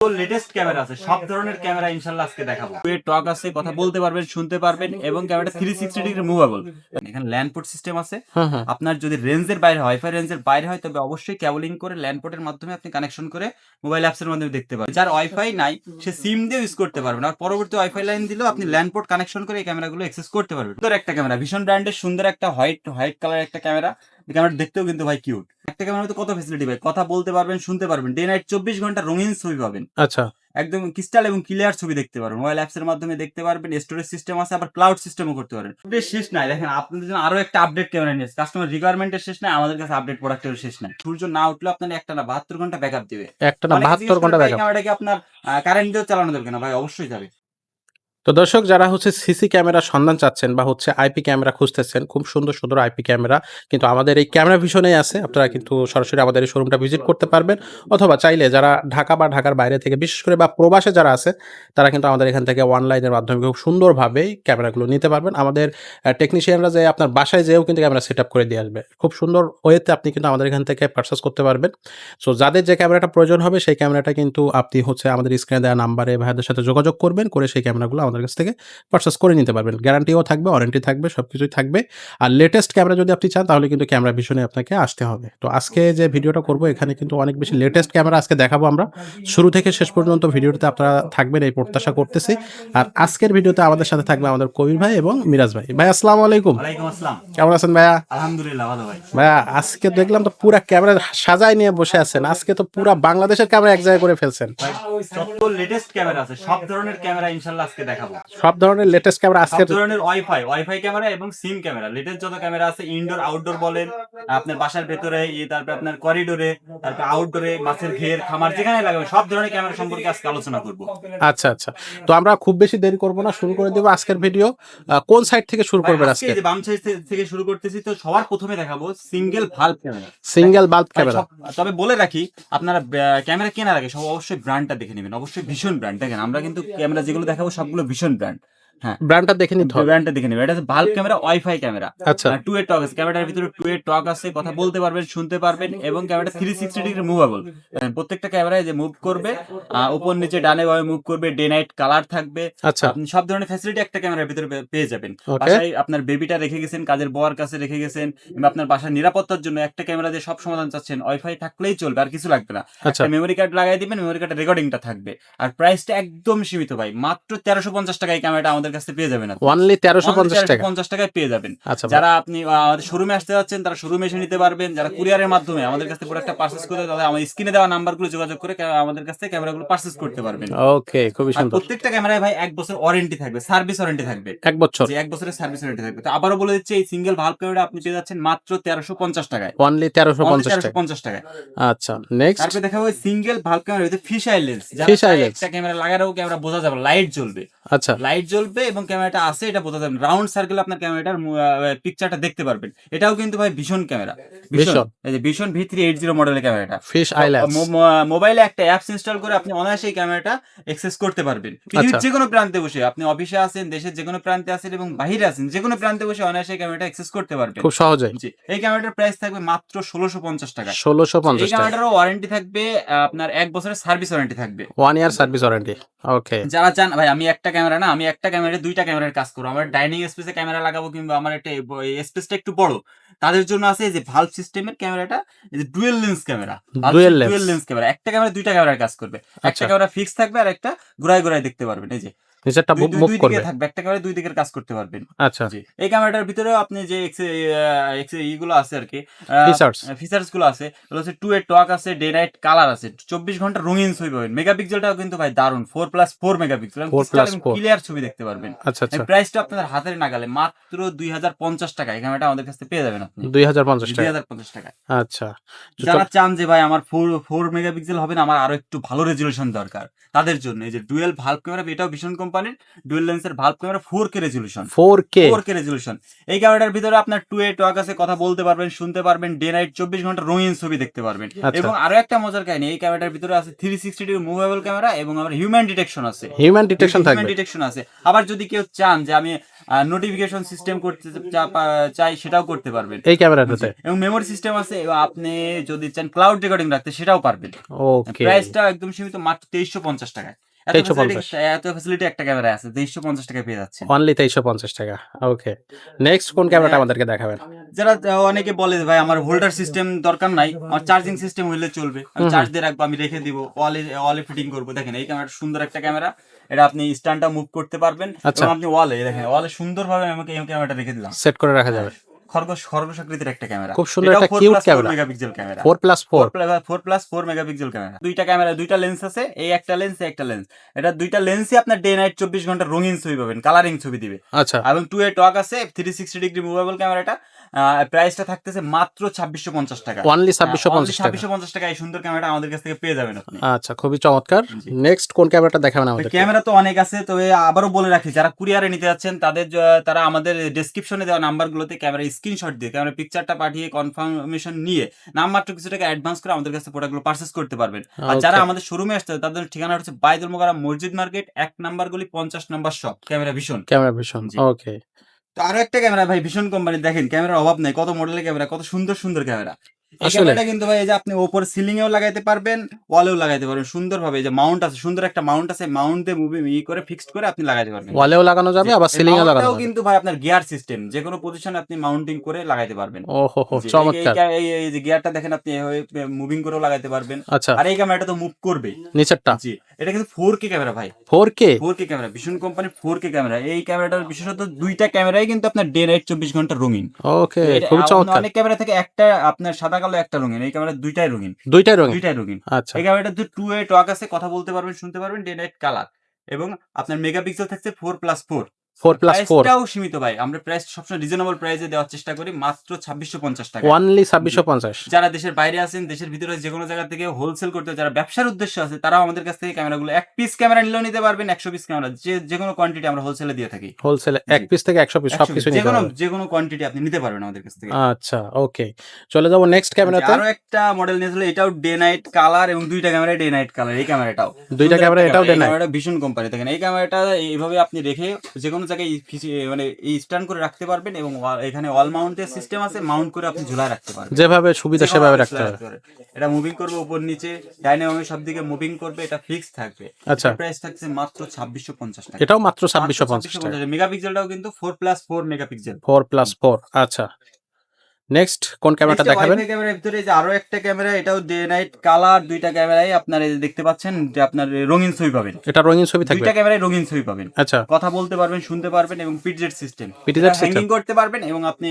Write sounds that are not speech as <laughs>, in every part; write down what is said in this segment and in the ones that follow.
Latest camera আছে। সব ধরনের ক্যামেরা ইনশাল্লাহ আজকে দেখাবো। টক আছে কথা বলতে পারবেন শুনতে পারবেন এবং ক্যামেরাটা থ্রি সিক্সটি ডিগ্রি মুভেবল এখানে ল্যান্ডপোর্ট সিস্টেম আছে। হ্যাঁ হ্যাঁ। আপনার যদি রেঞ্জের বাইরে ওয়াইফাই রেঞ্জের বাইরে হয় তবে অবশ্যই ক্যাবলিং করে ল্যান্ডপোর্টের মাধ্যমে আপনি কানেকশন করে মোবাইল অ্যাপসের মাধ্যমে দেখতে পারবেন। যার ওয়াইফাই নাই সে সিম দিয়ে ইউজ করতে পারবেন আর পরবর্তী ওয়াইফাই লাইন দিলেও আপনি ল্যান্ডপোর্ট কানেকশন করে এই ক্যামেরাগুলো অ্যাক্সেস করতে পারবেন। সুন্দর একটা ক্যামেরা ভীষণ ব্র্যান্ডের সুন্দর একটা হোয়াইট হোয়াইট কালার একটা ক্যামেরা এই ক্যামেরা দেখতেও কিন্তু ভাই কিউট একটা ক্যামেরা কত ফেসিলিটি ভাই? কথা বলতে পারবেন শুনতে পারবেন। ডে নাইট চব্বিশ ঘণ্টা রঙিন ছবি পাবেন। আচ্ছা। একদম ক্রিস্টাল এবং ক্লিয়ার ছবি দেখতে পারবেন। মোবাইল অ্যাপস এর মাধ্যমে দেখতে পারবেন স্টোরেজ সিস্টেম আছে আবার ক্লাউড সিস্টেমও করতে পারবেন। আপডেট শেষ নাই দেখেন আপনাদের জন্য আরও একটা আপডেট ক্যামেরা নিয়েছে কাস্টমার রিকোয়ারমেন্টের শেষ নাই আমাদের কাছে আপডেট প্রোডাক্টের শেষ নাই। সূর্য না উঠলে আপনার একটা না বাহাত্তর ঘণ্টা ব্যাকআপ দিবে। একটা না বাহাত্তর ঘণ্টা ব্যাকআপ ক্যামেরাটাকে আপনার কারেন্ট দিয়েও চালানো যাবে না। ভাই অবশ্যই যাবে। তো দর্শক, যারা হচ্ছে সিসি ক্যামেরা সন্ধান চাচ্ছেন বা হচ্ছে আইপি ক্যামেরা খুঁজতেছেন, খুব সুন্দর সুন্দর আইপি ক্যামেরা। কিন্তু আমাদের এই ক্যামেরা ভিশনেই আছে। আপনারা কিন্তু সরাসরি আমাদের এই শোরুমটা ভিজিট করতে পারবেন। অথবা চাইলে যারা ঢাকা বা ঢাকার বাইরে থেকে, বিশেষ করে বা প্রবাসে যারা আছে, তারা কিন্তু আমাদের এখান থেকে অনলাইনের মাধ্যমে খুব সুন্দরভাবেই ক্যামেরাগুলো নিতে পারবেন। আমাদের টেকনিশিয়ানরা যে আপনার বাসায় যেয়েও কিন্তু ক্যামেরা সেট করে দিয়ে আসবে। খুব সুন্দর ওয়েতে আপনি কিন্তু আমাদের এখান থেকে পারচেস করতে পারবেন। সো যাদের যে ক্যামেরাটা প্রয়োজন হবে, সেই ক্যামেরাটা কিন্তু আপনি হচ্ছে আমাদের স্ক্রিনে দেওয়া নাম্বারে ভাইদের সাথে যোগাযোগ করবেন, করে সেই ক্যামেরাগুলো আমাদের কাছ থেকে পারচেস করে নিতে পারবেন। গ্যারান্টিও থাকবে ওয়ারেন্টি থাকবে সব কিছুই থাকবে। আর লেটেস্ট ক্যামেরা যদি আপনি চান তাহলে কিন্তু ক্যামেরা ভীষণে আপনাকে আসতে হবে। তো আজকে যে ভিডিওটা করব এখানে কিন্তু অনেক বেশি লেটেস্ট ক্যামেরা আজকে দেখাবো আমরা। শুরু থেকে শেষ পর্যন্ত ভিডিওতে আপনারা থাকবেন এই প্রত্যাশা করতেছি। আর আজকের ভিডিওতে আমাদের সাথে থাকবে আমাদের কবির ভাই এবং মিরাজ ভাই। ভাই আসসালামু আলাইকুম। কেমন আছেন ভাইয়া? আলহামদুলিল্লাহ ভালো ভাই। ভাইয়া আজকে দেখলাম তো পুরা ক্যামেরা সাজায় নিয়ে বসে আছেন। আজকে তো পুরা বাংলাদেশের ক্যামেরা এক জায়গায় করে ফেলছেন। লেটেস্ট ক্যামেরা আছে। সব ধরনের ক্যামেরা ইনশাল্লাহ আজকে দেখাবো। সব ধরনের লেটেস্ট ক্যামেরা আজকে ধরনের ওয়াইফাই ওয়াইফাই ক্যামেরা এবং সিম ক্যামেরা লেটেস্ট যত ক্যামেরা আছে ইনডোর আউটডোর বলেন আপনার বাসার ভেতরে তারপর আপনার করিডোরে তারপর আউটডোরে মাছের ঘের খামার যেখানে লাগাবে সব ধরনের ক্যামেরা সম্পর্কে আজকে আলোচনা করব। আচ্ছা আচ্ছা। তো আমরা খুব বেশি দেরি করব না শুরু করে দেবো আজকের ভিডিও কোন সাইড থেকে শুরু করবেন আজকে আজকে? বাম সাইড থেকে শুরু করতেছি তো সবার প্রথমে দেখাবো single bulb camera single bulb camera তবে বলে রাখি আপনারা ক্যামেরা কেনার আগে সব অবশ্যই ব্র্যান্ডটা দেখে নেবেন অবশ্যই ভীষণ ব্র্যান্ড দেখেন আমরা কিন্তু ক্যামেরা যেগুলো দেখাবো সবগুলো ভীষণ ব্র্যান্ড হ্যাঁ। ব্র্যান্ডটা দেখে নিতে হবে। ব্র্যান্ডটা দেখে এটা হচ্ছে ভাল্ব ক্যামেরা ওয়াইফাই ক্যামেরা আচ্ছা। টু এর টক আছে। ক্যামেরাটার ভিতরে টু এর টক আছে কথা বলতে পারবেন শুনতে পারবেন এবং ক্যামেরাটা থ্রি সিক্সটি ডিগ্রি মুভেবল প্রত্যেকটা ক্যামেরায় যে মুভ করবে উপর নিচে ডানে বামে মুভ করবে ডে নাইট কালার থাকবে। আচ্ছা। আপনি সব ধরনের ফ্যাসিলিটি একটা ক্যামেরার ভিতরে পেয়ে যাবেন। বাসায় আপনার বেবিটা রেখে গেছেন কাজের বর কাছে রেখে গেছেন আপনার বাসার নিরাপত্তার জন্য একটা ক্যামেরা দিয়ে সব সমাধান চাচ্ছেন ওয়াইফাই থাকলেই চলবে আর কিছু লাগবে না। আচ্ছা। মেমোরি কার্ড লাগাই দিবেন মেমোরি কার্ডের রেকর্ডিংটা থাকবে। আর প্রাইসটা একদম সীমিত ভাই। মাত্র তেরোশো পঞ্চাশ টাকায় ক্যামেরাটা আমাদের কাছে পেয়ে যাবেন অনলি তেরোশো পঞ্চাশ টাকা। পঞ্চাশ টাকায় পেয়ে যাবেন। আচ্ছা যারা আপনি আমাদের শোরুমে আসতে যাচ্ছেন তারা শোরুমে এসে নিতে পারবেন। যারা কুরিয়ারের মাধ্যমে আমাদের কাছ প্রোডাক্টটা পার্সেস করে তাদের আমার স্ক্রিনে দেওয়া নাম্বারগুলো যোগাযোগ করে আমাদের কাছ থেকে ক্যামেরাগুলো পার্সেস করতে পারবেন। ওকে খুবই সুন্দর। প্রত্যেকটা ক্যামেরায় ভাই এক বছর ওয়ারেন্টি থাকবে সার্ভিস ওয়ারেন্টি থাকবে। এক বছর। এক বছরের সার্ভিস ওয়ারেন্টি থাকবে। তো আবারও বলে দিচ্ছি এই সিঙ্গেল ভাল্ব ক্যামেরা আপনি পেয়ে যাচ্ছেন মাত্র তেরোশো পঞ্চাশ টাকায়। অনলি তেরোশো পঞ্চাশ টাকা পঞ্চাশ টাকায়। আচ্ছা নেক্সট তারপরে দেখা যাবে সিঙ্গেল ভাল্ব ক্যামেরা ভিতরে ফিশ আই লেন্স ক্যামেরা লাগালেও ক্যামেরা বোঝা যাবে লাইট জ্বলবে। আচ্ছা। লাইট জ্বলবে এবং ক্যামেরাটা আছে এটা বোঝা যাবে রাউন্ড সার্কেল আপনার ক্যামেরাটার পিকচারটা দেখতে পারবেন। এটাও কিন্তু ভাই ভীষণ ক্যামেরা। ভীষণ। এই যে ভীষণ ভি থ্রি এইট জিরো মডেলের ক্যামেরাটা। ফিশ মোবাইলে একটা অ্যাপস ইনস্টল করে আপনি অনায়াসে এই ক্যামেরাটা এক্সেস করতে পারবেন। পৃথিবীর আচ্ছা। যে কোনো প্রান্তে বসে আপনি অফিসে আছেন দেশের যে কোনো প্রান্তে আছেন এবং বাইরে আছেন যে কোনো প্রান্তে বসে অনায়াসে এই ক্যামেরাটা এক্সেস করতে পারবেন। খুব সহজে। জি। এই ক্যামেরাটার প্রাইস থাকবে মাত্র ষোলোশো পঞ্চাশ টাকা। ষোলোশো এই পঞ্চাশ টাকা। ক্যামেরাটারও ওয়ারেন্টি থাকবে আপনার এক বছরের সার্ভিস ওয়ারেন্টি থাকবে। One year service warranty okay যারা চান ভাই আমি একটা ক্যামেরা না আমি একটা ক্যামেরা দুইটা ক্যামেরার কাজ করব আমার ডাইনিং স্পেসে ক্যামেরা লাগাবো কিংবা আমার একটা স্পেসটা একটু বড়। তাদের জন্য আছে এই যে ভাল্ব সিস্টেমের ক্যামেরাটা এই যে dual lens camera. Dual lens camera. একটা ক্যামেরা দুইটা ক্যামেরার কাজ করবে। আচ্ছা। একটা ক্যামেরা ফিক্স থাকবে আর একটা ঘুরায় ঘুরায় দেখতে পারবেন। এই যে দুই- মুভ করবে। থাকবে একটা ক্যামেরা দুই দিকের কাজ করতে পারবেন। আচ্ছা। জি। এই ক্যামেরাটার ভিতরেও আপনি যে ইগুলো আছে আর কি ফিচার্স ফিচার্সগুলো আছে এগুলো হচ্ছে টু এর টক আছে ডে নাইট কালার আছে চব্বিশ ঘণ্টা রঙিন ছবি পাবেন। মেগাপিক্সেলটাও কিন্তু ভাই দারুণ four plus four megapixel 4+4 clear ছবি দেখতে পারবেন। আচ্ছা আচ্ছা। প্রাইসটা আপনাদের হাতের নাগালে মাত্র দুই হাজার পঞ্চাশ টাকা এই ক্যামেরাটা আমাদের কাছে পেয়ে যাবেন আপনি। দুই হাজার পঞ্চাশ দুই হাজার পঞ্চাশ টাকা আচ্ছা। যারা চান যে ভাই আমার ফোর ফোর মেগাপিক্সেল হবে না আমার আরও একটু ভালো রেজুলেশন দরকার তাদের জন্য এই যে ডুয়েল ভাল্ব ক্যামেরা এটাও ভীষণ কোম্পানি কোম্পানির ডুয়েল লেন্সের bulb camera four K resolution four K four K resolution এই ক্যামেরাটার ভিতরে আপনার টু এ টক আছে কথা বলতে পারবেন শুনতে পারবেন ডে নাইট চব্বিশ ঘণ্টা রঙিন ছবি দেখতে পারবেন। আচ্ছা। এবং আরও একটা মজার কাহিনী এই ক্যামেরাটার ভিতরে আছে three sixty degree movable camera এবং আমার হিউম্যান ডিটেকশন আছে। হিউম্যান ডিটেকশন থাকবে। ডিটেকশন আছে। আবার যদি কেউ চান যে আমি নোটিফিকেশন সিস্টেম করতে চাই সেটাও করতে পারবেন। এই ক্যামেরাটাতে এবং মেমোরি সিস্টেম আছে আপনি যদি চান ক্লাউড রেকর্ডিং রাখতে সেটাও পারবেন। ওকে প্রাইসটা একদম সীমিত মাত্র তেইশশো পঞ্চাশ টাকায়। এত 2350 ফ্যাসিলিটি একটা ক্যামেরা আছে তেইশশো পঞ্চাশ টাকায় পেয়ে যাচ্ছে অনলি তেইশশো পঞ্চাশ টাকা ওকে নেক্সট কোন ক্যামেরাটা আমাদেরকে দেখাবেন? যারা অনেকে বলে ভাই আমার হোল্ডার সিস্টেম দরকার নাই আমার চার্জিং সিস্টেম হইলে চলবে। আমি চার্জ দিয়ে রাখব আমি রেখে দিব ওয়ালে ওয়ালে ফিটিং করব। দেখেন এই ক্যামেরাটা সুন্দর একটা ক্যামেরা এটা আপনি স্ট্যান্ডটা মুভ করতে পারবেন আচ্ছা। এবং আপনি ওয়ালে দেখেন ওয়ালে সুন্দরভাবে আমাকে এই ক্যামেরাটা রেখে দিলাম। সেট করে রাখা যাবে। খরগোশ খরগোশ আকৃতির একটা ক্যামেরা। খুব সুন্দর একটা cute camera. Megapixel camera. Four plus four four plus 4 megapixel camera. দুইটা ক্যামেরা দুইটা লেন্স আছে এই একটা লেন্স একটা লেন্স এটা দুইটা লেন্সই আপনার ডে নাইট চব্বিশ ঘণ্টা রঙিন ছবি পাবেন কালারিং ছবি দিবে। আচ্ছা। এবং টু এ টক আছে থ্রি সিক্সটি ডিগ্রি মুভেবল ক্যামেরাটা। প্রাইসটা থাকতেছে মাত্র ছাব্বিশশো পঞ্চাশ টাকা। অনলি ছাব্বিশশো পঞ্চাশ টাকা। ছাব্বিশশো পঞ্চাশ টাকা এই সুন্দর ক্যামেরাটা আমাদের কাছ থেকে পেয়ে যাবেন আপনি। আচ্ছা খুবই চমৎকার। নেক্সট কোন ক্যামেরাটা দেখাবেন আমাদের ক্যামেরা তো অনেক আছে তবে আবারও বলে রাখি যারা কুরিয়ারে নিতে যাচ্ছেন তাদের তারা আমাদের ডেসক্রিপশনে দেওয়া নাম্বারগুলোতে ক্যামেরা স্ক্রিনশট দিয়ে ক্যামেরা পিকচারটা পাঠিয়ে কনফার্মেশন নিয়ে নামমাত্র কিছু টাকা অ্যাডভান্স করে আমাদের কাছে প্রোডাক্টগুলো পারচেজ করতে পারবেন। আর যারা আমাদের শোরুমে আসতে তাদের ঠিকানা হচ্ছে বাইদুল মোকারা মসজিদ মার্কেট এক নাম্বার গলি পঞ্চাশ number shop camera Vision camera Vision okay তো আরও একটা ক্যামেরা, ভাই, ভীষণ কোম্পানি দেখেন, ক্যামেরার অভাব নেই কত মডেলের ক্যামেরা, কত সুন্দর সুন্দর ক্যামেরা? ক্যামেরাটা কিন্তু ভাই এই যে আপনি ওপর সিলিং এও লাগাইতে পারবেন ওয়ালেও লাগাইতে পারবেন। সুন্দরভাবে এই যে মাউন্ট আছে সুন্দর একটা মাউন্ট আছে মাউন্ট দিয়ে মুভি ই করে ফিক্সড করে আপনি লাগাইতে পারবেন। ওয়ালেও লাগানো যাবে আবার সিলিং এ লাগানো যাবে। কিন্তু ভাই আপনার গিয়ার সিস্টেম যে কোনো পজিশনে আপনি মাউন্টিং করে লাগাইতে পারবেন। ও হো হো জি, এই- চমৎকার। এই- এই যে গিয়ারটা দেখেন আপনি মুভিং করেও লাগাইতে পারবেন। আচ্ছা। আর এই ক্যামেরাটা তো মুভ করবে নিচেরটা? জি এটা কিন্তু ফোর কে ক্যামেরা ভাই। Four K four K camera Vision কোম্পানির ফোর কে ক্যামেরা এই ক্যামেরাটার বিশেষত দুইটা ক্যামেরাই কিন্তু আপনার ডে নাইট চব্বিশ ঘণ্টা রঙিন। ওকে অন্য চমৎকার। অনেক ক্যামেরা থেকে একটা আপনার সাদা কালো একটা রঙিন এই ক্যামেরা দুইটাই রঙিন। দুইটাই রঙিন? দুইটাই রঙিন। আচ্ছা। এই ক্যামেরাটা টু এ টক আছে কথা বলতে পারবেন শুনতে পারবেন ডে নাইট কালার এবং আপনার মেগাপিক্সেল থাকছে four plus four four plus four সীমিত ভাই। আমরা প্রাইস সবসময় রিজনেবল প্রাইসে দেওয়ার চেষ্টা করি মাত্র ছাব্বিশশো পঞ্চাশ টাকা। ওয়ানলি ছাব্বিশশো পঞ্চাশ। যারা দেশের বাইরে আছেন দেশের ভিতরে যে কোনো জায়গা থেকে হোলসেল করতে যারা ব্যবসার উদ্দেশ্য আছে তারাও আমাদের কাছ থেকে ক্যামেরাগুলো এক পিস ক্যামেরা নিলেও নিতে পারবেন একশো পিস ক্যামেরা যে যে কোনো কোয়ান্টিটি আমরা হোলসেলে দিয়ে থাকি। হোলসেল এক পিস থেকে একশো পিস 100 সবকিছু যে কোনো যে কোনো কোয়ান্টিটি আপনি নিতে পারবেন আমাদের কাছ থেকে। আচ্ছা ওকে চলে যাব নেক্সট ক্যামেরাতে আরও একটা মডেল নিয়েছিল এটাও ডে নাইট কালার এবং দুইটা ক্যামেরা ডে নাইট কালার এই ক্যামেরাটাও দুইটা ক্যামেরা এটাও night? ক্যামেরাটা ভীষণ কোম্পানি দেখেন এই ক্যামেরাটা এইভাবে আপনি রেখে যে কোনো জায়গায় ফিচি- মানে স্ট্যান্ড করে রাখতে পারবেন এবং এখানে অল মাউন্টের সিস্টেম আছে মাউন্ট করে আপনি ঝুলায় রাখতে পারবেন। যেভাবে সুবিধা সেভাবে রাখতে হবে পারবেন। এটা মুভিং করবে উপর নিচে ডাইনামিক সব দিকে মুভিং করবে এটা ফিক্স থাকবে। আচ্ছা। প্রাইস থাকছে মাত্র ছাব্বিশশো পঞ্চাশ টাকা। এটাও মাত্র ছাব্বিশশো পঞ্চাশ টাকা। মেগাপিক্সেলটাও কিন্তু four plus four megapixel four plus four আচ্ছা। নেক্সট কোন ক্যামেরাটা দেখাবেন? ক্যামেরার ভিতরে যে আরও একটা ক্যামেরা এটাও ডে নাইট কালার দুইটা ক্যামেরাই আপনার এই যে দেখতে পাচ্ছেন যে আপনার রঙিন ছবি পাবেন। এটা রঙিন ছবি থাকবে? দুইটা ক্যামেরায় রঙিন ছবি পাবেন। আচ্ছা। কথা বলতে পারবেন শুনতে পারবেন এবং পিটজেট সিস্টেম system? হ্যাঙ্গিং করতে পারবেন এবং আপনি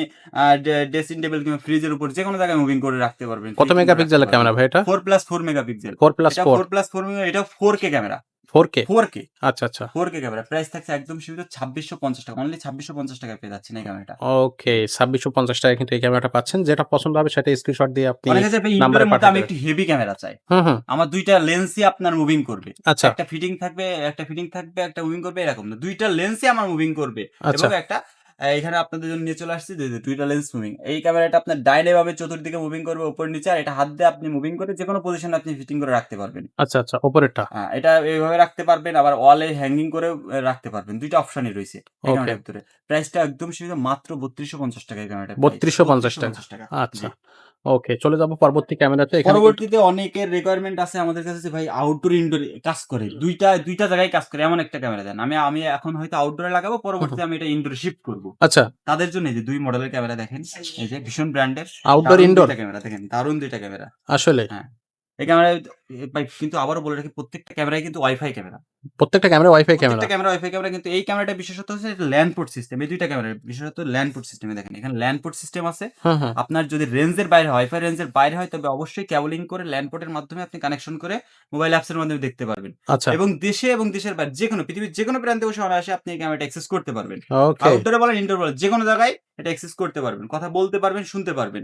ড্রেসিং টেবিল কিংবা ফ্রিজের উপর যে কোনো জায়গায় মুভিং করে রাখতে পারবেন। কত মেগাপিক্সেলের ক্যামেরা ভাই এটা? Four plus four megapixel four plus এটা ফোর ফোর প্লাস ফোর এটা four K camera. Four K four K আচ্ছা আচ্ছা। ফোর কে ক্যামেরা প্রাইস থাকছে একদম সীমিত ছাব্বিশশো পঞ্চাশ টাকা। অনলি ছাব্বিশশো পঞ্চাশ টাকায় পেয়ে যাচ্ছেন এই ক্যামেরাটা ওকে ছাব্বিশশো পঞ্চাশ টাকা কিন্তু এই ক্যামেরাটা পাচ্ছেন। যেটা পছন্দ হবে সেটা স্ক্রিনশট দিয়ে আপনি নাম্বারে আমি দেবেন। হেভি ক্যামেরা চাই। আমার দুইটা লেন্সই আপনার মুভিং করবে। আচ্ছা। একটা ফিটিং থাকবে একটা ফিটিং থাকবে একটা মুভিং করবে এরকম না। দুইটা লেন্সই আমার মুভিং করবে। আচ্ছা। এবং একটা এখানে আপনাদের জন্য নিয়ে চলে আসছি যে টুইটার লেন্স মুভিং এই ক্যামেরাটা আপনার ডাইনে ভাবে চতুর্দিকে মুভিং করবে উপর নিচে আর এটা হাত দিয়ে আপনি মুভিং করে যে কোনো পজিশনে আপনি ফিটিং করে রাখতে পারবেন। আচ্ছা আচ্ছা উপরেরটা হ্যাঁ, এটা এইভাবে রাখতে পারবেন আবার ওয়ালে হ্যাঙ্গিং করে রাখতে পারবেন। দুইটা অপশনই রয়েছে. ভিতরে। প্রাইসটা একদম সীমিত মাত্র বত্রিশশো পঞ্চাশ টাকা এই ক্যামেরাটা 3250 পঞ্চাশ টাকা। আচ্ছা। ওকে চলে যাব পরবর্তী ক্যামেরাতে পরবর্তীতে অনেকের রিকোয়ারমেন্ট আছে আমাদের কাছে যে ভাই আউটডোর ইনডোর কাজ করে। দুইটা দুইটা জায়গায় কাজ করে এমন একটা ক্যামেরা দেন। আমি আমি এখন হয়তো আউটডোরে লাগাবো পরবর্তীতে আমি এটা ইনডোরে শিফট করব। আচ্ছা। তাদের জন্য এই যে দুই মডেলের ক্যামেরা দেখেন এই যে ভীষণ ব্র্যান্ডের আউটডোর ইনডোর ক্যামেরা দেখেন দারুণ দুইটা ক্যামেরা আসলে? এই ক্যামেরা কিন্তু আবারও বলে রাখি প্রত্যেকটা ক্যামেরাই কিন্তু ওয়াইফাই ক্যামেরা। প্রত্যেকটা camera wifi camera. Camera wifi camera কিন্তু এই ক্যামেরাটা বিশেষত হচ্ছে ল্যান্ড পোর্ট সিস্টেম এই দুইটা ক্যামেরা বিশেষত ল্যান্ড পোর্ট সিস্টেমে দেখেন এখানে ল্যান্ড পোর্ট সিস্টেম আছে। আপনার যদি রেঞ্জের বাইরে ওয়াইফাই রেঞ্জের বাইরে হয় তবে অবশ্যই ক্যাবলিং করে ল্যান্ড পোর্টের মাধ্যমে আপনি কানেকশন করে মোবাইল অ্যাপসের মাধ্যমে দেখতে পারবেন। আচ্ছা। এবং দেশে এবং দেশের বাইরে যে কোনো পৃথিবীর যে কোনো প্রান্তে বসে অনায়াসে আপনি এই ক্যামেরাটা অ্যাক্সেস করতে পারবেন। আউটডোরে বলেন ইনডোর বলেন যে কোনো জায়গায় এটা অ্যাক্সেস করতে পারবেন। কথা বলতে পারবেন শুনতে পারবেন।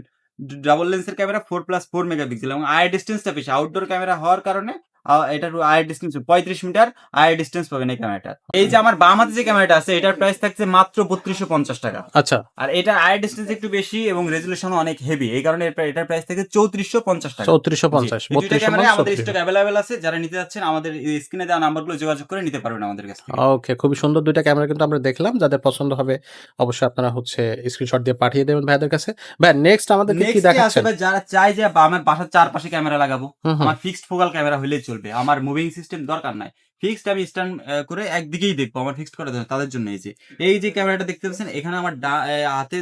ডাবল লেন্সের camera four plus four megapixel এবং আই ডিস্টেন্সটা বেশি। আউটডোর ক্যামেরা হওয়ার কারণে আহ, এটার আয়ের ডিস্টেন্স পঁয়ত্রিশ মিটার আয়ের ডিস্টেন্স পাবেন এই ক্যামেরাটা এই যে আমার বাম হাতে যে ক্যামেরাটা আছে এটার প্রাইস থাকছে মাত্র বত্রিশশো পঞ্চাশ টাকা। আচ্ছা। আর এটার আয়ের ডিস্টেন্স একটু বেশি এবং রেজুলেশন অনেক হেভি এই কারণে এটার প্রাইস থেকে চৌত্রিশশো পঞ্চাশ টাকা। চৌত্রিশশো পঞ্চাশ দুইটা ক্যামেরা আমাদের স্টক অ্যাভেলেবেল আছে যারা নিতে যাচ্ছেন আমাদের স্ক্রিনে দেওয়া নাম্বারগুলো যোগাযোগ করে নিতে পারবেন আমাদের কাছ ওকে খুবই সুন্দর দুইটা ক্যামেরা কিন্তু আমরা দেখলাম যাদের পছন্দ হবে অবশ্যই আপনারা হচ্ছে স্ক্রিনশট দিয়ে পাঠিয়ে দেবেন ভাইদের কাছে। ভাই নেক্সট আমাদেরকে কি দেখাচ্ছেন? যারা চায় যে আমার বাসার চারপাশে ক্যামেরা লাগাবো আমার ফিক্সড ফোকাল ক্যামেরা হলেই চলবে। আমার মুভিং সিস্টেম দরকার নাই। ফিক্সড আমি স্ট্যান্ড করে একদিকেই দেখব আমার ফিক্সড করা তাদের জন্য এই যে। এই যে ক্যামেরাটা দেখতে পাচ্ছেন এখানে আমার হাতে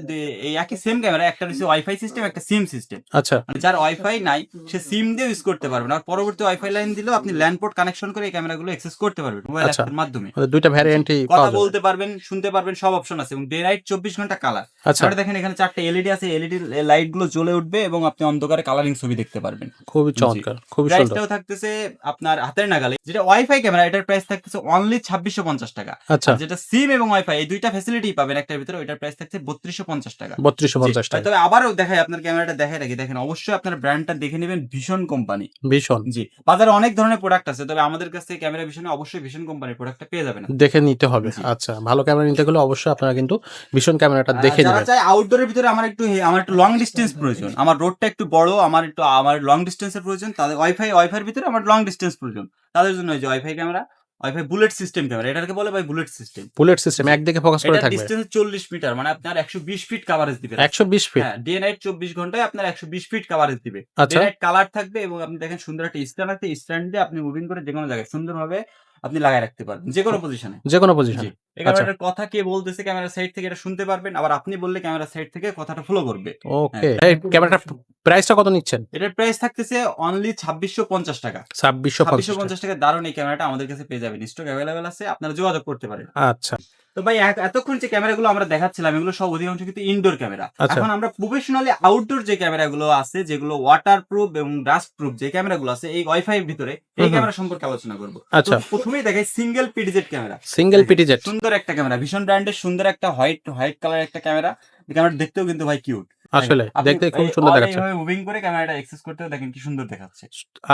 এই একই সেম ক্যামেরা একটা রয়েছে ওয়াইফাই সিস্টেম একটা সিম সিস্টেম আচ্ছা। মানে যার ওয়াইফাই নাই সে সিম দিয়ে ইউজ করতে পারবেন আর পরবর্তী ওয়াইফাই লাইন দিলেও আপনি ল্যান্ড পোর্ট কানেকশন করে এই ক্যামেরাগুলো অ্যাক্সেস করতে পারবেন মোবাইল। অ্যাপের মাধ্যমে। ওদের দুইটা ভ্যারিয়েন্টই কথা বলতে পারবেন শুনতে পারবেন সব অপশন আছে এবং ডে নাইট চব্বিশ ঘণ্টা কালার আচ্ছা। তারপরে দেখেন এখানে চারটে এলইডি আছে এলইডি লাইটগুলো জ্বলে উঠবে এবং আপনি অন্ধকারে কালারিং ছবি দেখতে পারবেন। খুবই চমৎকার খুবই সুন্দর। থাকতেছে আপনার হাতের নাগালে যেটা ওয়াইফাই ক্যামেরা এটার প্রাইস থাকতেছে অনলি ছাব্বিশশো পঞ্চাশ টাকা। আচ্ছা। যেটা সিম এবং ওয়াইফাই এই দুইটা ফ্যাসিলিটি পাবেন একটার ভিতরে ওইটার প্রাইস থাকছে বত্রিশশো পঞ্চাশ টাকা। বত্রিশশো পঞ্চাশ টাকা। তবে আবারও দেখাই আপনার ক্যামেরাটা দেখাই রাখি। দেখেন অবশ্যই আপনার ব্র্যান্ডটা দেখে নেবেন ভীষণ কোম্পানি ভীষণ। জি। বাজারে অনেক ধরনের প্রোডাক্ট আছে তবে আমাদের কাছ থেকে ক্যামেরা ভীষণ অবশ্যই ভীষণ কোম্পানির প্রোডাক্টটা পেয়ে যাবেন দেখে নিতে হবে। আচ্ছা ভালো ক্যামেরা নিতে গেলে অবশ্যই আপনারা কিন্তু ভীষণ ক্যামেরাটা দেখে যারা নেবেন। চায় আউটডোরের ভিতরে আমার একটু আমার একটু লং ডিস্টেন্স প্রয়োজন। আমার রোডটা একটু বড় আমার একটু আমার লং ডিস্টেন্সের প্রয়োজন তাদের ওয়াইফাই ওয়াইফাই ভিতরে আমার লং ডিস্টেন্স প্রয়োজন। তাদের জন্য ওই যে wifi camera wifi bullet system camera এটাকে বলে ভাই বুলেট সিস্টেম বুলেট সিস্টেম একদিকে ফোকাস করে থাকবে। ডিসটেন্স 40 মিটার মানে আপনার একশো বিশ ফিট কভারেজ দিবে। একশো বিশ ফিট হ্যাঁ ডে নাইট চব্বিশ ঘন্টায় আপনার একশো বিশ ফিট কভারেজ দিবে। ডে আচ্ছা নাইট কালার থাকবে এবং আপনি দেখেন সুন্দর একটা স্ট্যান্ড আছে স্ট্যান্ড দিয়ে আপনি মুভিং করে যে কোনো জায়গায় সুন্দরভাবে আপনি লাগাই রাখতে পারবেন যে কোনো পজিশনে যে কোনো পজিশনে জি ক্যামেরাটার কথা কে বলতেছে ক্যামেরা সাইড থেকে এটা শুনতে পারবেন আবার আপনি বললে ক্যামেরা সাইড থেকে কথাটা ফলো করবে। ওকে হ্যাঁ। এই ক্যামেরাটার প্রাইসটা কত নিচ্ছেন? এটার প্রাইস থাকতেছে অনলি ছাব্বিশশো পঞ্চাশ টাকা। ছাব্বিশশো ছাব্বিশশো পঞ্চাশ পঞ্চাশ টাকা দারুণ এই ক্যামেরাটা আমাদের কাছে পেয়ে যাবেন। স্টক অ্যাভেলেবেল আছে আপনারা যোগাযোগ করতে পারেন। আচ্ছা। তো ভাই এতক্ষণ যে ক্যামেরা গুলো আমরা দেখাচ্ছিলাম এগুলো সব অধিকাংশ কিন্তু ইনডোর ক্যামেরা। আচ্ছা। এখন আমরা প্রফেশনালি আউটডোর যে ক্যামেরা গুলো আছে যেগুলো ওয়াটার প্রুফ এবং ডাস্ট প্রুফ যে ক্যামেরাগুলো আছে এই ওয়াইফাই এর ভিতরে এই। ক্যামেরা সম্পর্কে আলোচনা করব। আচ্ছা। প্রথমেই দেখাই single PTZ camera. Single PTZ সুন্দর একটা ক্যামেরা ভীষণ ব্র্যান্ডের সুন্দর একটা হোয়াইট হোয়াইট কালার একটা ক্যামেরা। ক্যামেরা দেখতেও কিন্তু ভাই কিউট আসলে দেখতে খুব সুন্দর দেখাচ্ছে। মুভিং করে ক্যামেরাটা এক্সেস করতে দেখেন কি সুন্দর দেখাচ্ছে।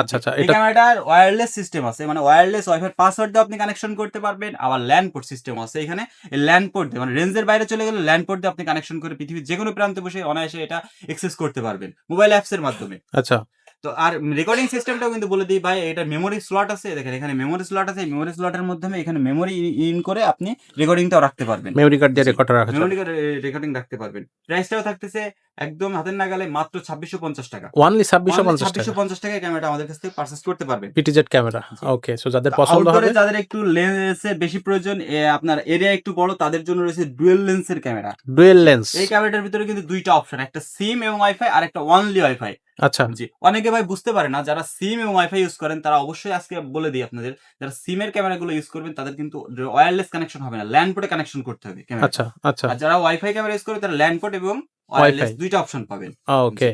আচ্ছা আচ্ছা এটা ক্যামেরাটার ওয়্যারলেস সিস্টেম আছে মানে ওয়্যারলেস ওয়াইফাই পাসওয়ার্ড দিয়ে আপনি কানেকশন করতে পারবেন আবার ল্যান্ড পোর্ট সিস্টেম আছে এখানে। ল্যান্ড পোর্ট দিয়ে মানে রেঞ্জের বাইরে চলে গেলে ল্যান্ড পোর্ট দিয়ে আপনি কানেকশন করে পৃথিবীর যে কোনো প্রান্তে বসে অনায়াসে এটা অ্যাক্সেস করতে পারবেন মোবাইল অ্যাপস এর মাধ্যমে। আচ্ছা। তো আর রেকর্ডিং সিস্টেমটাও কিন্তু বলে দিই ভাই এটা মেমোরি স্লট আছে দেখেন এখানে মেমোরি স্লট আছে মেমোরি স্লটের মাধ্যমে এখানে মেমোরি ইন করে আপনি রেকর্ডিংটাও রাখতে পারবেন। মেমরি কার্ড দিয়ে। রেকর্ড রাখা মেমোরি যাবে। রেকর্ডিং রাখতে পারবেন। প্রাইসটাও থাকতেছে একদম হাতের নাগালে মাত্র ছাব্বিশশো পঞ্চাশ টাকা। ওয়ানলি ছাব্বিশশো পঞ্চাশ ছাব্বিশশো টাকা। পঞ্চাশ টাকায় ক্যামেরাটা আমাদের কাছ থেকে পারচেস করতে পারবেন। পিটিজেট ক্যামেরা ওকে সো যাদের পছন্দ হবে যাদের একটু লেন্সের বেশি প্রয়োজন আপনার এরিয়া একটু বড় তাদের জন্য রয়েছে ডুয়েল লেন্সের ক্যামেরা ডুয়েল লেন্স এই ক্যামেরাটার ভিতরে কিন্তু দুইটা অপশন একটা সিম এবং ওয়াইফাই আর একটা অনলি ওয়াইফাই আচ্ছা। জি। অনেকে ভাই বুঝতে পারে না যারা সিম এবং ওয়াইফাই ইউজ করেন তারা অবশ্যই আজকে বলে দিই আপনাদের যারা সিমের ক্যামেরাগুলো ইউজ করবেন তাদের কিন্তু ওয়্যারলেস কানেকশন হবে না ল্যান্ড পোর্টে কানেকশন করতে হবে আচ্ছা আচ্ছা। আর যারা ওয়াইফাই ক্যামেরা ইউজ করবে তারা ল্যান্ড পোর্ট এবং ওয়্যারলেস দুইটা অপশন পাবেন। ওকে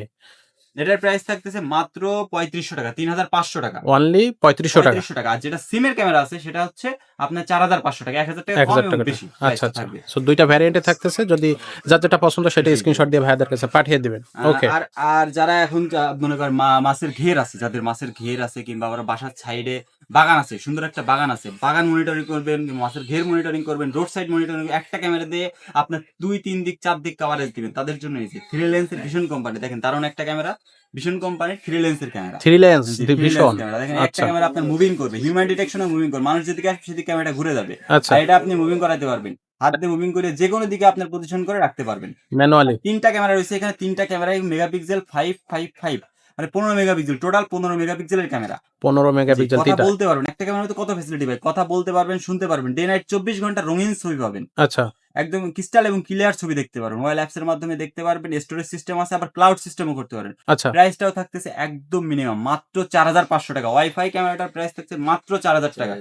এটার প্রাইস থাকতেছে মাত্র পঁয়ত্রিশশো টাকা তিন হাজার পাঁচশো টাকা। ওয়ানলি পঁয়ত্রিশশো টাকা। টাকা। আর যেটা সিমের ক্যামেরা আছে সেটা হচ্ছে আপনার চার হাজার পাঁচশো টাকা এক হাজার টাকা এক হাজার টাকা বেশি আচ্ছা আচ্ছা। সো দুইটা ভ্যারিয়েন্টে থাকতেছে যদি যার যেটা পছন্দ সেটা। স্ক্রিনশট দিয়ে ভাইয়াদের কাছে পাঠিয়ে দিবেন। ওকে আর আর যারা এখন মনে করেন মাছের ঘের আছে যাদের মাছের ঘের আছে কিংবা আবার বাসার সাইডে বাগান আছে সুন্দর একটা বাগান আছে বাগান মনিটরিং করবেন মাছের ঘের মনিটরিং করবেন রোড সাইড মনিটরিং একটা ক্যামেরা দিয়ে আপনার দুই তিন দিক চার দিক কাভারেজ দিবেন তাদের জন্য এই যে থ্রি লেন্সের ভীষণ কোম্পানি দেখেন দারুণ একটা ক্যামেরা ভীষণ কোম্পানি থ্রি লেন্সের ক্যামেরা থ্রি লেন্স ভিশন দেখেন একটা আচ্ছা। ক্যামেরা আপনার মুভিং করবে হিউম্যান ডিটেকশনে মুভিং করবে মানুষ যেদিকে আসবে সেদিকে ক্যামেরাটা ঘুরে যাবে। আচ্ছা। আর এটা আপনি মুভিং করাতে পারবেন। হাত দিয়ে মুভিং করে যে কোনো দিকে আপনার পজিশন করে রাখতে পারবেন। ম্যানুয়ালি তিনটা ক্যামেরা রয়েছে এখানে তিনটা ক্যামেরায় মেগাপিক্সেল ফাইভ ফাইভ ফাইভ মানে পনেরো মেগাপিক্সেল টোটাল পনেরো মেগাপিক্সেলের ক্যামেরা পনেরো মেগাপিক্সেল কথা বলতে পারবেন একটা ক্যামেরা তো কত ফেসিলিটি পাই কথা বলতে পারবেন শুনতে পারবেন। ডে নাইট চব্বিশ ঘণ্টা রঙিন ছবি পাবেন। আচ্ছা। একদম ক্রিস্টাল এবং ক্লিয়ার ছবি দেখতে পারবেন। মোবাইল অ্যাপস এর মাধ্যমে দেখতে পারবেন স্টোরেজ সিস্টেম আছে আবার ক্লাউড সিস্টেমও করতে পারবেন আচ্ছা। প্রাইসটাও থাকতেছে একদম মিনিমাম মাত্র চার হাজার পাঁচশো টাকা। ওয়াইফাই ক্যামেরাটার প্রাইস থাকছে মাত্র চার হাজার টাকা।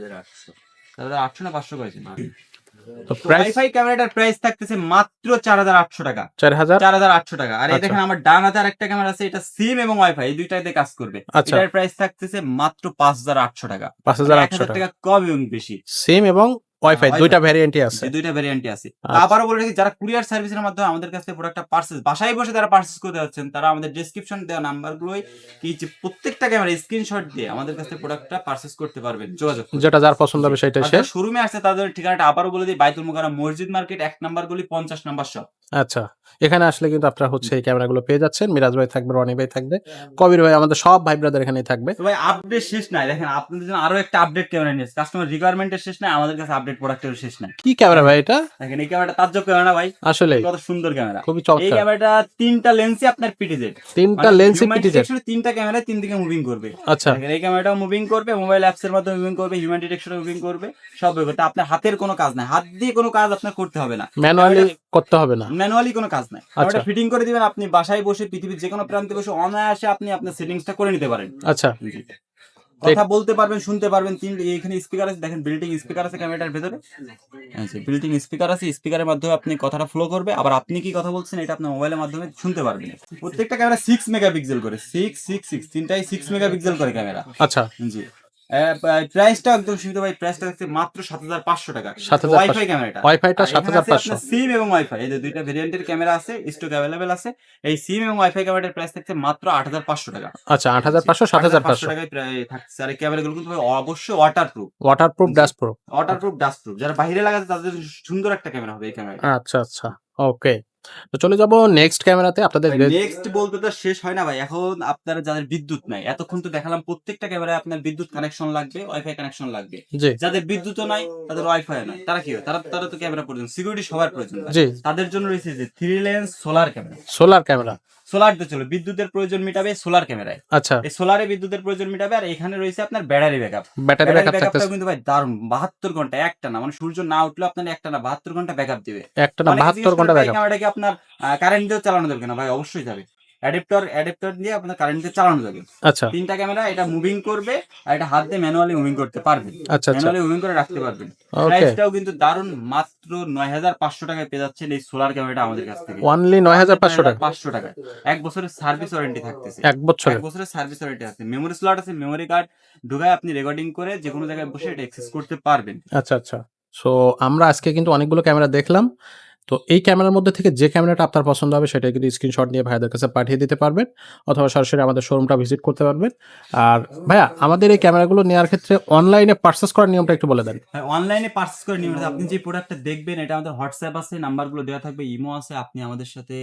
আটশো না পাঁচশো করেছেন? <laughs> ওয়াইফাই ক্যামেরাটার প্রাইস থাকতেছে মাত্র চার হাজার আটশো টাকা। চার হাজার? চার হাজার আটশো টাকা। আর এই আচ্ছা। দেখেন আমার ডান হাতে আর একটা ক্যামেরা আছে এটা সিম এবং ওয়াইফাই এই দুইটাতে কাজ করবে। আচ্ছা। এটার প্রাইস থাকতেছে মাত্র পাঁচ হাজার আটশো টাকা। পাঁচ হাজার আটশো টাকা। কম এবং বেশি। সিম এবং ওয়াইফাই দুইটা ভ্যারিয়েন্টই আছে। দুইটা ভ্যারিয়েন্টই আছে। আচ্ছা। আবারও বলে রাখি যারা কুরিয়ার সার্ভিসের মাধ্যমে আমাদের কাছ প্রোডাক্টটা পার্সেস বাসায় বসে তারা পার্সেস করতে যাচ্ছেন তারা আমাদের ডেসক্রিপশন দেওয়া নাম্বারগুলোই কি যে প্রত্যেকটা ক্যামেরা স্ক্রিনশট দিয়ে আমাদের কাছ প্রোডাক্টটা পার্সেস করতে পারবেন যোগাযোগ যেটা যার পছন্দ হবে সেটা সে শোরুমে আসছে তাদের ঠিকানাটা আবারও বলে দিই বাইতুল মোকাররম মসজিদ মার্কেট এক নাম্বার গলি পঞ্চাশ নাম্বার শপ আচ্ছা এখানে আসলে কিন্তু আপনারা হচ্ছে এই ক্যামেরাগুলো পেয়ে যাচ্ছেন মিরাজ ভাই থাকবে রনি ভাই থাকবে কবির ভাই আমাদের সব ভাই ব্রাদার এখানেই থাকবে। ভাই আপডেট শেষ নাই দেখেন আপনাদের জন্য আরও একটা আপডেট ক্যামেরা নিয়েছে কাস্টমার রিকোয়ারমেন্টের শেষ নাই আমাদের কাছে আপডেট প্রোডাক্টের শেষ নাই। কি ক্যামেরা ভাই এটা? দেখেন এই ক্যামেরাটা তাজ্জব ক্যামেরা ভাই? আসলে কত সুন্দর ক্যামেরা খুবই এই চমৎকার ক্যামেরাটা তিনটা লেন্সই আপনার পিটিজেড তিনটা লেন্সে পিটিজেড তিনটা ক্যামেরা তিন দিকে মুভিং করবে। আচ্ছা। এই ক্যামেরাটাও মুভিং করবে মোবাইল অ্যাপস এর মাধ্যমে মুভিং করবে হিউম্যান ডিটেকশন মুভিং করবে সব করতে আপনার হাতের কোনো কাজ নাই। হাত দিয়ে কোনো কাজ আপনার করতে হবে না। ম্যানুয়ালি করতে হবে না। ম্যানুয়ালি কোনো কাজ নাই। আচ্ছা। ওটা ফিটিং করে দিবেন আপনি বাসায় বসে পৃথিবীর যে কোনো প্রান্তে বসে অনায়াসে আপনি আপনার সেটিংসটা করে নিতে পারেন। আচ্ছা। কথা বলতে পারবেন শুনতে পারবেন তিন এখানে স্পিকার আছে দেখেন বিল্ডিং স্পিকার আছে ক্যামেরাটার ভেতরে। আচ্ছা বিল্ডিং স্পিকার আছে স্পিকারের মাধ্যমে আপনি কথাটা ফ্লো করবে আবার আপনি কি কথা বলছেন এটা আপনার মোবাইলের মাধ্যমে শুনতে পারবেন। প্রত্যেকটা ক্যামেরা সিক্স মেগাপিক্সেল করে সিক্স সিক্স সিক্স তিনটাই সিক্স মেগাপিক্সেল করে ক্যামেরা আচ্ছা। জি। প্রাইসটা একদম সীমিত ভাই। প্রাইসটা হচ্ছে মাত্র সাত হাজার পাঁচশো টাকা। 7,500 ওয়াইফাই ক্যামেরাটা ওয়াইফাইটা সাত হাজার পাঁচশো। সিম এবং ওয়াইফাই এই দুইটা ভেরিয়েন্টের ক্যামেরা আছে স্টক অ্যাভেলেবেল আছে। এই সিম এবং ওয়াইফাই ক্যামেরাটার প্রাইস থাকছে মাত্র আট হাজার পাঁচশো টাকা। আচ্ছা আট হাজার পাঁচশো সাত হাজার পাঁচশো। টাকায় প্রায় থাকছে। আর এই ক্যামেরাগুলো কিন্তু ভাই অবশ্যই waterproof waterproof dustproof waterproof dustproof যারা বাইরে লাগাতে তাদের সুন্দর একটা ক্যামেরা হবে এই ক্যামেরা আচ্ছা আচ্ছা। ওকে তো চলে যাব নেক্সট ক্যামেরাতে আপনাদের নেক্সট বলতে তো শেষ হয় না ভাই। এখন আপনারা যাদের বিদ্যুৎ নাই এতক্ষণ তো দেখালাম প্রত্যেকটা ক্যামেরায় আপনার বিদ্যুৎ কানেকশন লাগবে ওয়াইফাই কানেকশন লাগবে। যাদের বিদ্যুৎও নাই তাদের ওয়াইফাই নাই। তারা কি তারা তারা তো ক্যামেরা প্রয়োজন। সিকিউরিটি সবার প্রয়োজন তাদের জন্য রয়েছে যে three lens solar camera solar camera solar দিয়ে চলো বিদ্যুতের প্রয়োজন মেটাবে সোলার ক্যামেরায়। আচ্ছা। এই সোলারে বিদ্যুতের প্রয়োজন মেটাবে আর এখানে রয়েছে আপনার ব্যাটারি ব্যাকআপ। ব্যাটারি ব্যাকআপটা কিন্তু ভাই দারুণ বাহাত্তর ঘণ্টা একটা না মানে সূর্য না উঠলে আপনার একটা না বাহাত্তর ঘণ্টা ব্যাকআপ দিবে। একটা না বাহাত্তর ঘণ্টা ব্যাকআপ। এটা কি আপনার কারেন্ট দিয়ে চালানো যাবে না ভাই অবশ্যই যাবে অ্যাডাপ্টার অ্যাডাপ্টার দিয়ে আপনার কারেন্ট চালানো যাবে। আচ্ছা। তিনটা ক্যামেরা এটা মুভিং করবে আর এটা হাত দিয়ে ম্যানুয়ালি মুভিং করতে পারবেন আচ্ছা আচ্ছা। ম্যানুয়ালি মুভিং করে রাখতে পারবেন প্রাইসটাও কিন্তু দারুণ। মাত্র নয় হাজার পাঁচশো টাকায় পেয়ে যাচ্ছেন এই সোলার ক্যামেরাটা আমাদের কাছ থেকে। হাজার পাঁচশো টাকা। পাঁচশো টাকা এক বছরের সার্ভিস ওয়ারেন্টি থাকতেছে। এক বছরে এক বছরের সার্ভিস ওয়ারেন্টি আছে। মেমোরি স্লট আছে মেমোরি কার্ড ঢুকায় আপনি রেকর্ডিং করে যে কোনো জায়গায় বসে এটা অ্যাক্সেস করতে পারবেন। আচ্ছা আচ্ছা। সো আমরা আজকে কিন্তু অনেকগুলো ক্যামেরা দেখলাম। তো এই ক্যামেরার মধ্যে থেকে যে ক্যামেরাটা আপনার পছন্দ হবে সেটা কিন্তু স্ক্রিনশট নিয়ে ভাইয়াদের কাছে পাঠিয়ে দিতে পারবেন অথবা সরাসরি আমাদের শোরুমটা ভিজিট করতে পারবেন। আর ভাইয়া আমাদের এই ক্যামেরাগুলো নেওয়ার ক্ষেত্রে অনলাইনে পার্চেস করার নিয়মটা একটু বলে দেন। অনলাইনে পার্চেস করে নিয়ে আপনি যে প্রোডাক্টটা দেখবেন এটা আমাদের হোয়াটসঅ্যাপ আছে নাম্বারগুলো দেওয়া থাকবে ইমো আছে আপনি আমাদের সাথে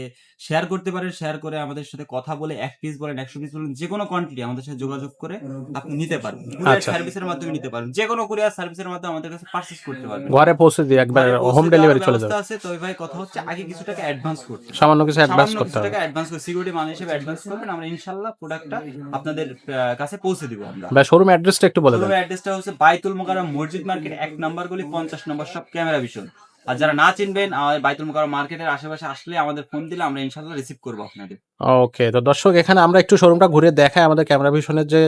শেয়ার করতে পারেন শেয়ার করে আমাদের সাথে কথা বলে এক পিস বলেন একশো পিস বলেন যে কোনো কোয়ান্টিটি আমাদের সাথে যোগাযোগ করে আপনি নিতে পারবেন। কুরিয়ার। সার্ভিসের মাধ্যমে নিতে পারবেন। যে কোনো কুরিয়ার সার্ভিসের মাধ্যমে আমাদের কাছে পার্চেস করতে পারবেন। ঘরে পৌঁছে দিয়ে একবার হোম ডেলিভারি চলে যাবে। আছে তো ওই কথা হচ্ছে আগে কিছু টাকা অ্যাডভান্স করতে সামান্য কিছু অ্যাডভান্স করতে হবে। টাকা অ্যাডভান্স করে সিকিউরিটি মান হিসেবে অ্যাডভান্স করবেন আমরা ইনশাল্লাহ প্রোডাক্টটা আপনাদের কাছে পৌঁছে দিব আমরা। ভাই শোরুম অ্যাড্রেসটা একটু বলে দেন। শোরুমের অ্যাড্রেসটা হচ্ছে বাইতুল মোকাররম মসজিদ মার্কেট এক নাম্বার গলি পঞ্চাশ নম্বর সব ক্যামেরা ভিশন আর যারা না চিনবেন আমাদের বাইতুল মোকাররম মার্কেটের আশেপাশে আসলে আমাদের ফোন দিলে আমরা ইনশাল্লাহ রিসিভ করব আপনাদের। ওকে তো দর্শক এখানে আমরা একটু শোরুমটা ঘুরে দেখাই আমাদের ক্যামেরা ভিশনের যে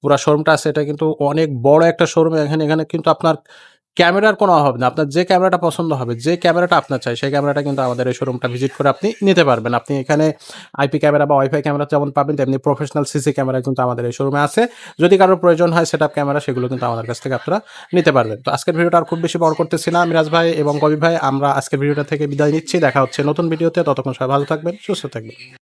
পুরো শোরুমটা আছে এটা কিন্তু অনেক বড় একটা শোরুম এখানে এখানে কিন্তু আপনার ক্যামেরার কোনো অভাব না আপনার যে ক্যামেরাটা পছন্দ হবে, যে ক্যামেরাটা আপনার চাই, সেই ক্যামেরাটা কিন্তু আমাদের এই শোরুমটা ভিজিট করে আপনি নিতে পারবেন। আপনি এখানে আইপি ক্যামেরা বা ওয়াইফাই ক্যামেরা যেমন পাবেন, তেমনি প্রফেশনাল সিসি ক্যামেরা কিন্তু আমাদের এই শোরুমে আছে। যদি কারোর প্রয়োজন হয় সেট ক্যামেরা, সেগুলো কিন্তু আমাদের কাছ থেকে আপনারা নিতে পারবেন। তো আজকের ভিডিওটা আর খুব বেশি বড় করতেছি না। মিরাজ ভাই এবং কবি ভাই, আমরা আজকের ভিডিওটা থেকে বিদায় নিচ্ছি। দেখা হচ্ছে নতুন ভিডিওতে। ততক্ষণ সবাই ভালো থাকবেন, সুস্থ থাকবেন।